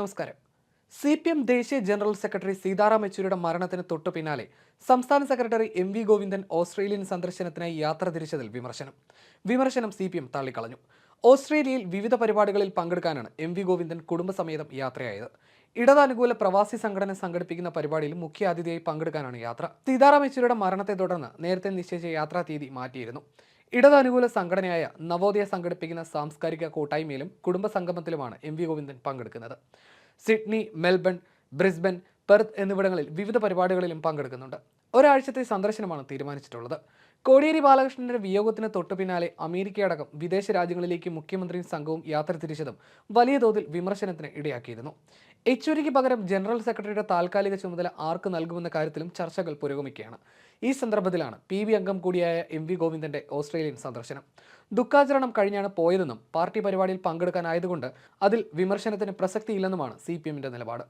നമസ്കാരം. C P M ദേശീയ general secretary Sitaram യെച്ചൂരിയുടെ മരണത്തിന് തൊട്ടു പിന്നാലെ സംസ്ഥാന secretary M V Govindan Australian സന്ദർശനത്തിനായി യാത്ര തിരിച്ചതിൽ വിമർശനം. വിമർശനം സി പി എം തള്ളിക്കളഞ്ഞു. ഓസ്ട്രേലിയയിൽ വിവിധ പരിപാടികളിൽ പങ്കെടുക്കാനാണ് എം വി ഗോവിന്ദൻ കുടുംബസമേതം യാത്രയായത്. ഇടതാനുകൂല പ്രവാസി സംഘടന സംഘടിപ്പിക്കുന്ന പരിപാടിയിൽ മുഖ്യ അതിഥിയായി പങ്കെടുക്കാനാണ് യാത്ര. സീതാറാം യെച്ചൂരിയുടെ മരണത്തെ തുടർന്ന് നേരത്തെ നിശ്ചയിച്ച യാത്രാ തീയതി മാറ്റിയിരുന്നു. ഇടതാനുകൂല സംഘടനയായ നവോദയ സംഘടിപ്പിക്കുന്ന സാംസ്കാരിക കൂട്ടായ്മയിലും കുടുംബ സംഗമത്തിലുമാണ് എം വി ഗോവിന്ദൻ പങ്കെടുക്കുന്നത്. സിഡ്നി മെൽബൺ ബ്രിസ്ബൻ പെർത്ത് എന്നിവിടങ്ങളിൽ വിവിധ പരിപാടികളിലും പങ്കെടുക്കുന്നുണ്ട്. ഒരാഴ്ചത്തെ സന്ദർശനമാണ് തീരുമാനിച്ചിട്ടുള്ളത്. കോടിയേരി ബാലകൃഷ്ണന്റെ വിയോഗത്തിന് തൊട്ടു പിന്നാലെ അമേരിക്കയടക്കം വിദേശ രാജ്യങ്ങളിലേക്ക് മുഖ്യമന്ത്രിയും സംഘവും യാത്ര തിരിച്ചതും വലിയ തോതിൽ വിമർശനത്തിന് ഇടയാക്കിയിരുന്നു. യെച്ചൂരിക്ക് പകരം ജനറൽ സെക്രട്ടറിയുടെ താൽക്കാലിക ചുമതല ആർക്ക് നൽകുമെന്ന കാര്യത്തിലും ചർച്ചകൾ പുരോഗമിക്കുകയാണ്. ഈ സന്ദർഭത്തിലാണ് പി ബി അംഗം കൂടിയായ എം വി ഗോവിന്ദന്റെ ഓസ്ട്രേലിയൻ സന്ദർശനം. ദുഃഖാചരണം കഴിഞ്ഞാണ് പോയതെന്നും പാർട്ടി പരിപാടിയിൽ പങ്കെടുക്കാനായതുകൊണ്ട് അതിൽ വിമർശനത്തിന് പ്രസക്തിയില്ലെന്നുമാണ് സി പി എമ്മിന്റെ നിലപാട്.